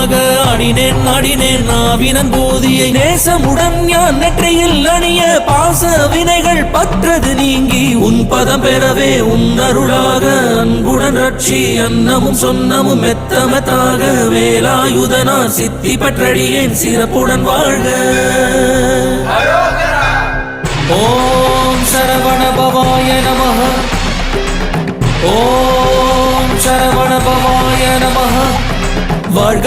பரவசமாக அடினேன் அடினேன் நாவினன் போதியை. நேசமுடன் யான் நெற்றையில் அணிய பாச வினைகள் பற்றது நீங்கி. உன் பதம் பெறவே உன் அருளாக அன்புடன் ரட்சி அன்னமும் சொன்னமும் மெத்தமத்தாக. வேலாயுதனா சித்தி பற்றடியேன் சிறப்புடன் வாழ்க. ஓம் சரவண பவாய நமः ஓம் சரவண பவாய நமः வாழ்க